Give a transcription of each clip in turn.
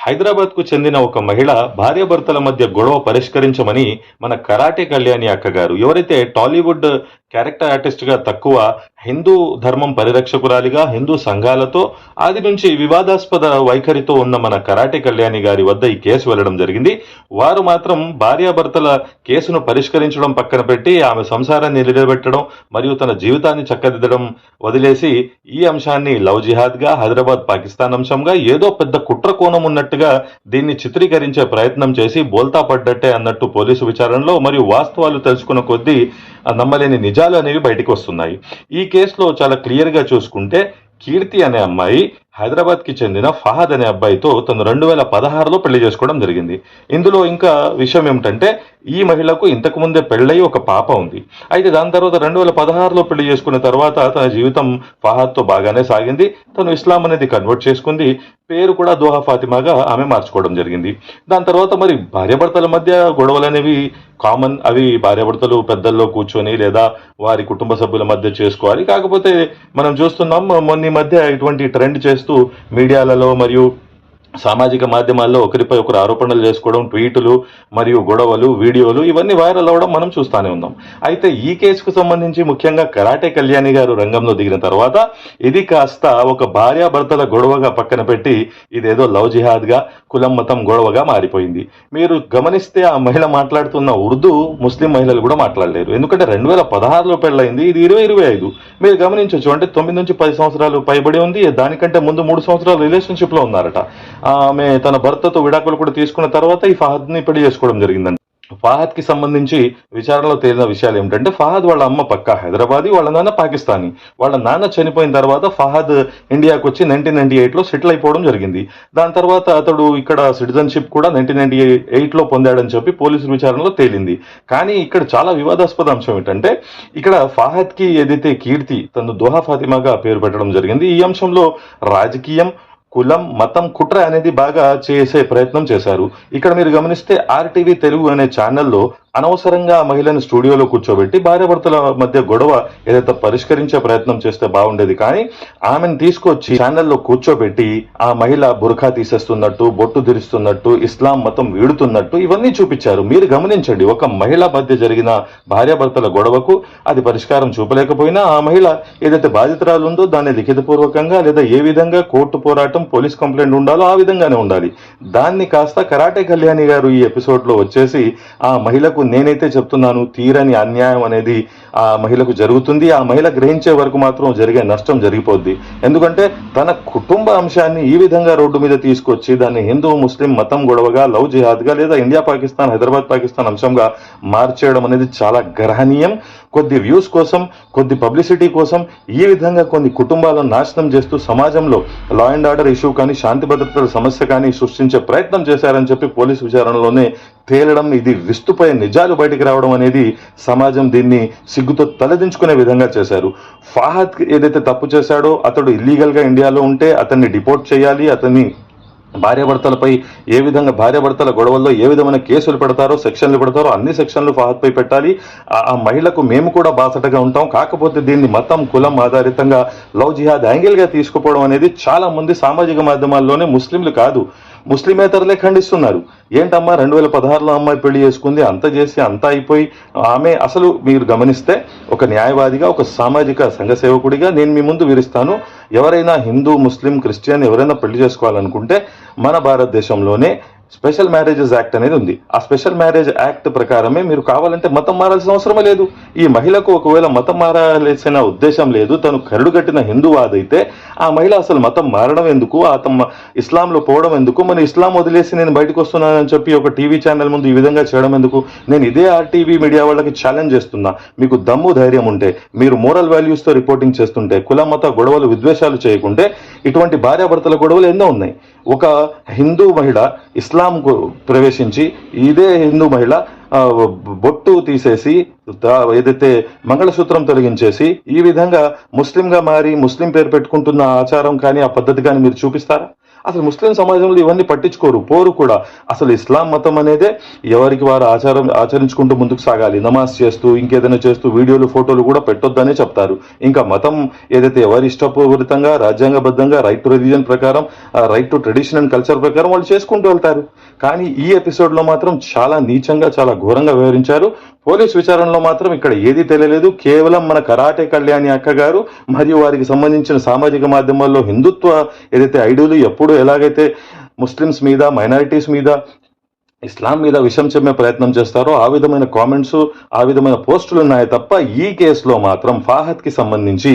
హైదరాబాద్కు చెందిన ఒక మహిళ భార్యాభర్తల మధ్య గొడవ పరిష్కరించమని మన కరాటే కళ్యాణి అక్కగారు. ఎవరైతే టాలీవుడ్ క్యారెక్టర్ ఆర్టిస్ట్గా తక్కువ హిందూ ధర్మం పరిరక్షకురాలిగా హిందూ సంఘాలతో ఆది నుంచి వివాదాస్పద వైఖరితో ఉన్న మన కరాటే కళ్యాణి గారి వద్ద ఈ కేసు వెళ్ళడం జరిగింది. వారు మాత్రం భార్యాభర్తల కేసును పరిష్కరించడం పక్కన పెట్టి ఆమె సంసారాన్ని నిలబెట్టడం మరియు తన జీవితాన్ని చక్కదిద్దడం వదిలేసి ఈ అంశాన్ని లవ్ జిహాద్గా హైదరాబాద్ పాకిస్తాన్ అంశంగా ఏదో పెద్ద కుట్ర కోణం ఉన్నట్టుగా దీన్ని చిత్రీకరించే ప్రయత్నం చేసి బోల్తా పడ్డట్టే అన్నట్టు పోలీసు విచారణలో మరియు వాస్తవాలు తెలుసుకున్న కొద్దీ నమ్మలేని నమ్మలేని నిజాలు అనేవి బయటకు వస్తున్నాయి. ఈ కేసులో చాలా క్లియర్గా చూసుకుంటే కీర్తి అనే అమ్మాయి హైదరాబాద్కి చెందిన ఫహద్ అనే అబ్బాయితో తను రెండు వేల పదహారులో పెళ్ళి చేసుకోవడం జరిగింది. ఇందులో ఇంకా విషయం ఏమిటంటే ఈ మహిళకు ఇంతకు ముందే పెళ్ళై ఒక పాప ఉంది. అయితే దాని తర్వాత రెండు వేల పదహారులో పెళ్ళి చేసుకున్న తర్వాత తన జీవితం ఫహద్తో బాగానే సాగింది. తను ఇస్లాం అనేది కన్వర్ట్ చేసుకుంది. పేరు కూడా దోహా ఫాతిమాగా ఆమె మార్చుకోవడం జరిగింది. దాని తర్వాత మరి భార్యాభర్తల మధ్య గొడవలు అనేవి కామన్. అవి భార్యాభర్తలు పెద్దల్లో కూర్చొని లేదా వారి కుటుంబ సభ్యుల మధ్య చేసుకోవాలి. కాకపోతే మనం చూస్తున్నాం మొన్న మధ్య ఇటువంటి ట్రెండ్ చేస్తూ మీడియాలలో మరియు సామాజిక మాధ్యమాల్లో ఒకరిపై ఒకరు ఆరోపణలు చేసుకోవడం ట్వీట్లు మరియు గొడవలు వీడియోలు ఇవన్నీ వైరల్ అవ్వడం మనం చూస్తూనే ఉన్నాం. అయితే ఈ కేసుకు సంబంధించి ముఖ్యంగా కరాటే కళ్యాణి గారు రంగంలో దిగిన తర్వాత ఇది కాస్త ఒక భార్యాభర్తల గొడవగా పక్కన పెట్టి ఇదేదో లవ్ జిహాద్గా కులం మతం గొడవగా మారిపోయింది. మీరు గమనిస్తే ఆ మహిళ మాట్లాడుతున్న ఉర్దూ ముస్లిం మహిళలు కూడా మాట్లాడలేరు. ఎందుకంటే రెండు వేల పదహారులో పెళ్ళయింది ఇది ఇరవై ఇరవై ఐదు. మీరు గమనించవచ్చు అంటే తొమ్మిది నుంచి పది సంవత్సరాలు పైబడి ఉంది దానికంటే ముందు మూడు సంవత్సరాలు రిలేషన్షిప్లో ఉన్నారట. ఆమె తన భర్తతో విడాకులు కూడా తీసుకున్న తర్వాత ఈ ఫహద్ని పెళ్ళి చేసుకోవడం జరిగిందండి. ఫహద్కి సంబంధించి విచారణలో తేలిన విషయాలు ఏమిటంటే ఫహద్ వాళ్ళ అమ్మ పక్క హైదరాబాదీ వాళ్ళ నాన్న పాకిస్తానీ. వాళ్ళ నాన్న చనిపోయిన తర్వాత ఫహద్ ఇండియాకు వచ్చి నైన్టీన్ నైన్టీ ఎయిట్లో సెటిల్ అయిపోవడం జరిగింది. దాని తర్వాత అతడు ఇక్కడ సిటిజన్షిప్ కూడా నైన్టీన్ నైన్టీ ఎయిట్లో పొందాడని చెప్పి పోలీసుల విచారణలో తేలింది. కానీ ఇక్కడ చాలా వివాదాస్పద అంశం ఏంటంటే ఇక్కడ ఫహద్కి ఏదైతే కీర్తి తను దోహా ఫాతిమాగా పేరు పెట్టడం జరిగింది. ఈ అంశంలో రాజకీయం కులం మతం కుట్ర అనేది బాగా చేసే ప్రయత్నం చేశారు. ఇక్కడ మీరు గమనిస్తే ఆర్టీవీ తెలుగు అనే ఛానల్లో అనవసరంగా ఆ మహిళను స్టూడియోలో కూర్చోబెట్టి భార్యాభర్తల మధ్య గొడవ ఏదైతే పరిష్కరించే ప్రయత్నం చేస్తే బాగుండేది. కానీ ఆమెను తీసుకొచ్చి ఛానల్లో కూర్చోబెట్టి ఆ మహిళ బురఖా తీసేస్తున్నట్టు బొట్టు ధరిస్తున్నట్టు ఇస్లాం మతం వీడుతున్నట్టు ఇవన్నీ చూపించారు. మీరు గమనించండి ఒక మహిళ మధ్య జరిగిన భార్యాభర్తల గొడవకు అది పరిష్కారం చూపలేకపోయినా ఆ మహిళ ఏదైతే బాధితురాలు ఉందో దాన్ని లిఖితపూర్వకంగా లేదా ఏ విధంగా కోర్టు పోరాటం పోలీస్ కంప్లైంట్ ఉండాలో ఆ విధంగానే ఉండాలి. దాన్ని కాస్త కరాటే కళ్యాణి గారు ఈ ఎపిసోడ్లో వచ్చేసి ఆ మహిళకు నేనైతే చెప్తున్నాను తీరని అన్యాయం అనేది ఆ మహిళకు జరుగుతుంది. ఆ మహిళ గ్రహించే వరకు మాత్రం జరిగే నష్టం జరిగిపోద్ది. ఎందుకంటే తన కుటుంబ అంశాన్ని ఈ విధంగా రోడ్డు మీద తీసుకొచ్చి దాన్ని హిందూ ముస్లిం మతం గొడవగా లవ్ జిహాద్గా లేదా ఇండియా పాకిస్తాన్ హైదరాబాద్ పాకిస్తాన్ అంశంగా మార్చేయడం అనేది చాలా గ్రహణీయం కొద్ది వ్యూస్ కోసం కొద్ది పబ్లిసిటీ కోసం ఈ విధంగా కొన్ని కుటుంబాలను నాశనం చేస్తూ సమాజంలో లా అండ్ ఆర్డర్ ఇష్యూ కానీ శాంతి భద్రతల సమస్య కానీ సృష్టించే ప్రయత్నం చేశారని చెప్పి పోలీసు విచారణలోనే తేలడం ఇది విస్తుపై నిజాలు బయటికి రావడం అనేది సమాజం దీన్ని సిగ్గుతో తలదించుకునే విధంగా చేశారు. ఫాహద్ ఏదైతే తప్పు చేశాడో అతడు ఇల్లీగల్గా ఇండియాలో ఉంటే అతన్ని డిపోర్ట్ చేయాలి అతన్ని భార్యాభర్తలపై ఏ విధంగా భార్యాభర్తల గొడవల్లో ఏ విధమైన కేసులు పెడతారో సెక్షన్లు పెడతారో అన్ని సెక్షన్లు ఫాహద్పై పెట్టాలి. ఆ- మహిళకు మేము కూడా బాసటగా ఉంటాం. కాకపోతే దీన్ని మతం కులం ఆధారితంగా లవ్ జిహాద్ యాంగిల్గా తీసుకుపోవడం అనేది చాలా మంది సామాజిక మాధ్యమాల్లోనే ముస్లింలు కాదు. ముస్లిమేతరులే ఖండిస్తున్నారు. ఏంటమ్మా రెండు వేల పదహారులో అమ్మాయి పెళ్ళి చేసుకుంది అంత చేసి అంతా అయిపోయి ఆమె అసలు మీరు గమనిస్తే ఒక న్యాయవాదిగా ఒక సామాజిక సంఘ సేవకుడిగా నేను మీ ముందు వివరిస్తాను ఎవరైనా హిందూ ముస్లిం క్రిస్టియన్ ఎవరైనా పెళ్ళి చేసుకోవాలనుకుంటే మన భారతదేశంలోనే స్పెషల్ మ్యారేజెస్ యాక్ట్ అనేది ఉంది. ఆ స్పెషల్ మ్యారేజ్ యాక్ట్ ప్రకారమే మీరు కావాలంటే మతం మారాల్సిన అవసరమే లేదు. ఈ మహిళకు ఒకవేళ మతం మారాల్సిన ఉద్దేశం లేదు తను కరుడుగట్టిన హిందువాదైతే ఆ మహిళ అసలు మతం మారడం ఎందుకు? ఆ తమ ఇస్లాంలో పోవడం ఎందుకు? మన ఇస్లాం వదిలేసి నేను బయటకు వస్తున్నానని చెప్పి ఒక టీవీ ఛానల్ ముందు ఈ విధంగా చేయడం ఎందుకు? నేను ఇదే ఆర్టీవీ మీడియా వాళ్ళకి ఛాలెంజ్ చేస్తున్నా. మీకు దమ్ము ధైర్యం ఉంటే మీరు మోరల్ వాల్యూస్తో రిపోర్టింగ్ చేస్తుంటే కుల మత గొడవలు విద్వేషాలు చేయకుంటే ఇటువంటి భార్యాభర్తల గొడవలు ఎన్నో ఉన్నాయి. ఒక హిందూ మహిళ ఇస్లాంకు ప్రవేశించి ఇదే హిందూ మహిళ ఆ, బొట్టు తీసేసి ఏదైతే మంగళసూత్రం తొలగించేసి ఈ విధంగా ముస్లింగా మారి ముస్లిం పేరు పెట్టుకుంటున్న ఆచారం కానీ ఆ పద్ధతి కానీ మీరు చూపిస్తారా? అసలు ముస్లిం సమాజంలో ఇవన్నీ పట్టించుకోరు పోరు కూడా. అసలు ఇస్లాం మతం అనేదే ఎవరికి వారు ఆచారం ఆచరించుకుంటూ ముందుకు సాగాలి. నమాజ్ చేస్తూ ఇంకేదైనా చేస్తూ వీడియోలు ఫోటోలు కూడా పెట్టొద్దనే చెప్తారు. ఇంకా మతం ఏదైతే ఎవరి ఇష్టపూరితంగా రాజ్యాంగబద్ధంగా రైట్ టు రిలీజన్ ప్రకారం right to tradition and culture ప్రకారం వాళ్ళు చేసుకుంటూ వెళ్తారు. కానీ ఈ ఎపిసోడ్లో మాత్రం చాలా నీచంగా చాలా ఘోరంగా వివరించారు పోలీస్ విచారణలో మాత్రం ఇక్కడ ఏది తెలియలేదు. కేవలం మన కరాటే కళ్యాణి అక్క గారు మరియు వారికి సంబంధించిన సామాజిక మాధ్యమాల్లో హిందుత్వ ఏదైతే ఐడియలు ఎప్పుడు ఎలాగైతే ముస్లిమ్స్ మీద మైనారిటీస్ మీద ఇస్లాం మీద విషం చెమ్మే ప్రయత్నం చేస్తారో ఆ విధమైన కామెంట్స్ ఆ విధమైన పోస్టులు ఉన్నాయి తప్ప ఈ కేసులో మాత్రం ఫాహద్కి సంబంధించి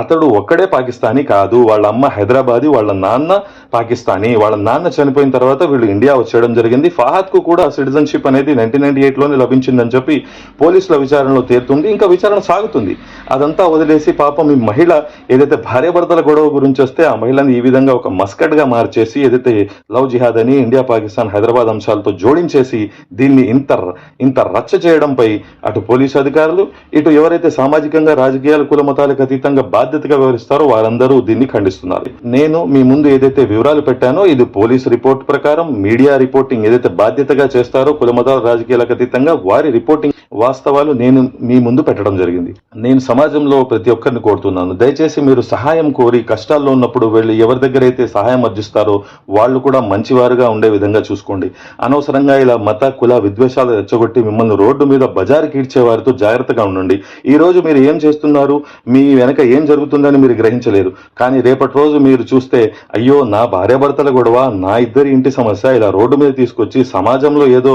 అతడు ఒక్కడే పాకిస్తానీ కాదు. వాళ్ళ అమ్మ హైదరాబాదీ వాళ్ళ నాన్న పాకిస్తానీ వాళ్ళ నాన్న చనిపోయిన తర్వాత వీళ్ళు ఇండియా వచ్చేయడం జరిగింది. ఫహాద్కు కూడా సిటిజన్షిప్ అనేది నైన్టీన్ నైన్టీ ఎయిట్లోనే లభించిందని చెప్పి పోలీసుల విచారణలో తేరుతుంది. ఇంకా విచారణ సాగుతుంది. అదంతా వదిలేసి పాపం ఈ మహిళ ఏదైతే భార్యాభర్తల గొడవ గురించి వస్తే ఆ మహిళని ఈ విధంగా ఒక మస్కట్గా మార్చేసి ఏదైతే లవ్ జిహాద్ అని ఇండియా పాకిస్తాన్ హైదరాబాద్ అంశాలతో జోడించేసి దీన్ని ఇంత ఇంత రచ్చ చేయడంపై అటు పోలీసు అధికారులు ఇటు ఎవరైతే సామాజికంగా రాజకీయాల కుల మతాలకు అతీతంగా బాధ్యతగా వ్యవహరిస్తారో వారందరూ దీన్ని ఖండిస్తున్నారు. నేను మీ ముందు ఏదైతే వివరాలు పెట్టానో. ఇది పోలీస్ రిపోర్ట్ ప్రకారం మీడియా రిపోర్టింగ్ ఏదైతే బాధ్యతగా చేస్తారో కులమతాల రాజకీయాలకు అతీతంగా వారి రిపోర్టింగ్ వాస్తవాలు నేను మీ ముందు పెట్టడం జరిగింది. నేను సమాజంలో ప్రతి ఒక్కరిని కోరుతున్నాను. దయచేసి మీరు సహాయం కోరి కష్టాల్లో ఉన్నప్పుడు వెళ్ళి ఎవరి దగ్గర అయితే సహాయం అర్జిస్తారో వాళ్ళు కూడా మంచివారుగా ఉండే విధంగా చూసుకోండి. అనవసరంగా ఇలా మత కుల విద్వేషాలు రెచ్చగొట్టి మిమ్మల్ని రోడ్డు మీద బజారు కీడ్చే వారితో జాగ్రత్తగా ఉండండి. ఈ రోజు మీరు ఏం చేస్తున్నారు? మీ వెనక ఏం జరుగుతుందని మీరు గ్రహించలేరు. కానీ రేపటి రోజు మీరు చూస్తే అయ్యో నా భార్యాభర్తల గొడవ నా ఇద్దరి ఇంటి సమస్య ఇలా రోడ్డు మీద తీసుకొచ్చి సమాజంలో ఏదో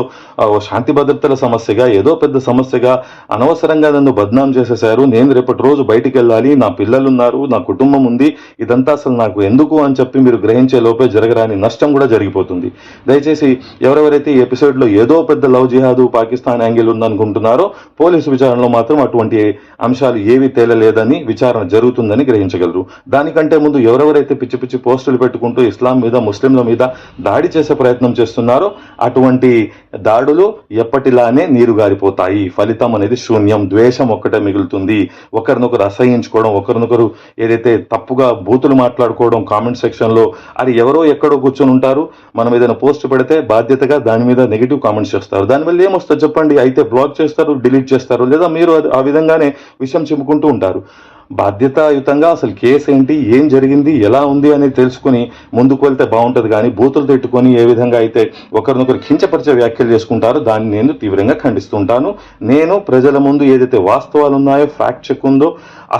శాంతి భద్రతల సమస్యగా ఏదో పెద్ద సమస్యగా అనవసరంగా నన్ను బద్నాం చేసేశారు. నేను రేపటి రోజు బయటికి వెళ్ళాలి నా పిల్లలు ఉన్నారు నా కుటుంబం ఉంది. ఇదంతా అసలు నాకు ఎందుకు అని చెప్పి మీరు గ్రహించే లోపే జరగరాని నష్టం కూడా జరిగిపోతుంది. దయచేసి ఎవరెవరైతే ఈ ఎపిసోడ్లో ఏదో పెద్ద లవ్ జిహాదు పాకిస్తాన్ యాంగిల్ ఉందనుకుంటున్నారో పోలీసు విచారణలో మాత్రం అటువంటి అంశాలు ఏవి తేలలేదని విచారణ జరుగుతుందని గ్రహించగలరు. దానికంటే ముందు ఎవరెవరైతే పిచ్చి పిచ్చి పోస్టులు పెట్టుకుంటూ ఇస్లాం మీద ముస్లింల మీద దాడి చేసే ప్రయత్నం చేస్తున్నారో. అటువంటి దాడులు ఎప్పటిలానే నీరు గారిపోతాయి. ఫలితం అనేది శూన్యం ద్వేషం ఒక్కటే మిగులుతుంది. ఒకరినొకరు అసహించుకోవడం ఒకరినొకరు ఏదైతే తప్పుగా బూతులు మాట్లాడుకోవడం కామెంట్ సెక్షన్లో అది ఎవరో ఎక్కడో కూర్చొని ఉంటారు. మనం ఏదైనా పోస్ట్ పెడితే బాధ్యతగా దాని మీద నెగిటివ్ కామెంట్స్ చేస్తారు. దానివల్ల ఏమొస్తుంది చెప్పండి? అయితే బ్లాక్ చేస్తారు డిలీట్ చేస్తారు. లేదా మీరు ఆ విధంగానే విషయం చెప్పుకుంటూ ఉంటారు. బాధ్యతాయుతంగా అసలు కేసు ఏంటి? ఏం జరిగింది? ఎలా ఉంది అనేది తెలుసుకుని ముందుకు వెళ్తే బాగుంటుంది కానీ బూతులు తిట్టుకొని ఏ విధంగా అయితే ఒకరినొకరు కించపరిచే వ్యాఖ్యలు చేసుకుంటారో దాన్ని నేను తీవ్రంగా ఖండిస్తుంటాను. నేను ప్రజల ముందు ఏదైతే వాస్తవాలు ఉన్నాయో ఫ్యాక్ట్ చెక్ ఉందో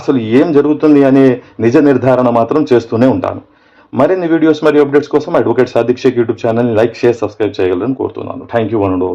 అసలు ఏం జరుగుతుంది అనే నిజ నిర్ధారణ మాత్రం చేస్తూనే ఉంటాను. మరిన్ని వీడియోస్ మరియు అప్డేట్స్ కోసం అడ్వకేట్ సాదిక్షేక్ యూట్యూబ్ ఛానల్ని లైక్ షేర్ సబ్స్క్రైబ్ చేయగలరని కోరుతున్నాను. Thank you one